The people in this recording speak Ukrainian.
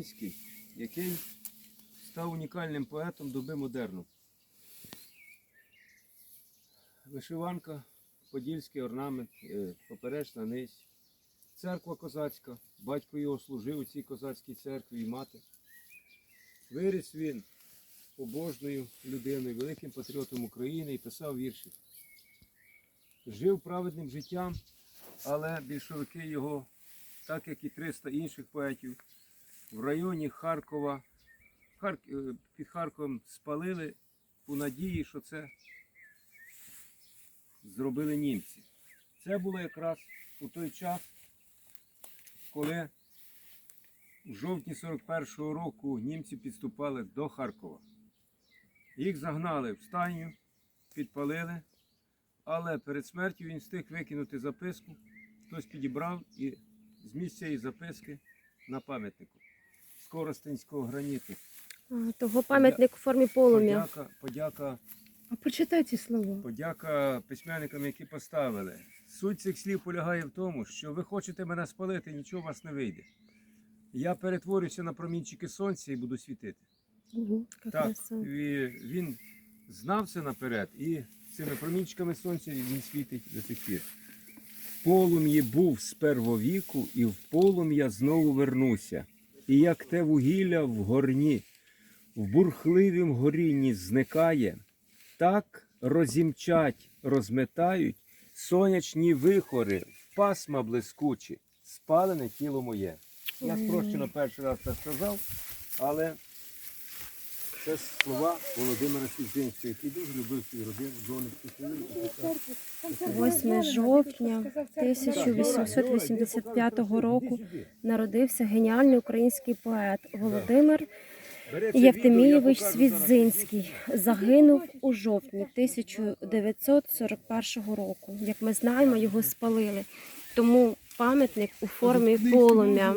Зинський, який став унікальним поетом доби модерну. Вишиванка, подільський орнамент, е, поперечна низь, церква козацька, батько його служив у цій козацькій церкві і мати. Виріс він побожною людиною, великим патріотом України і писав вірші. Жив праведним життям, але більшовики його, так як і 300 інших поетів, в районі Харкова, Хар... е, під Харковом спалили у надії, що це зробили німці. Це було якраз у той час, коли в жовтні 41-го року німці підступали до Харкова. Їх загнали в стайню, підпалили, але перед смертю він встиг викинути записку, хтось підібрав і з місця цієї записки на пам'ятнику коростенського граніту. А, Того пам'ятник у формі полум'я. Подяка, подяка, А прочитай ці слова. подяка письменникам, які поставили. Суть цих слів полягає в тому, що ви хочете мене спалити, нічого у вас не вийде. Я перетворюся на промінчики сонця і буду світити. Яка Так, і він знав це наперед, і цими промінчиками сонця він світить до сих пір. В полум'ї був з первовіку, і в полум'я знову вернуся. І як те вугілля в горні, в бурхливім горінні зникає, так розімчать, розметають сонячні вихори, пасма блискучі, спалене тіло моє. Я спрощено перший раз це сказав, але це слова Володимира Сідзинського, який дуже любив свою родину, донечку свою. 8 жовтня 1885 року народився геніальний український поет Володимир Євтимійович Свідзинський. Загинув у жовтні 1941 року. Як ми знаємо, його спалили. Тому пам'ятник у формі полум'я.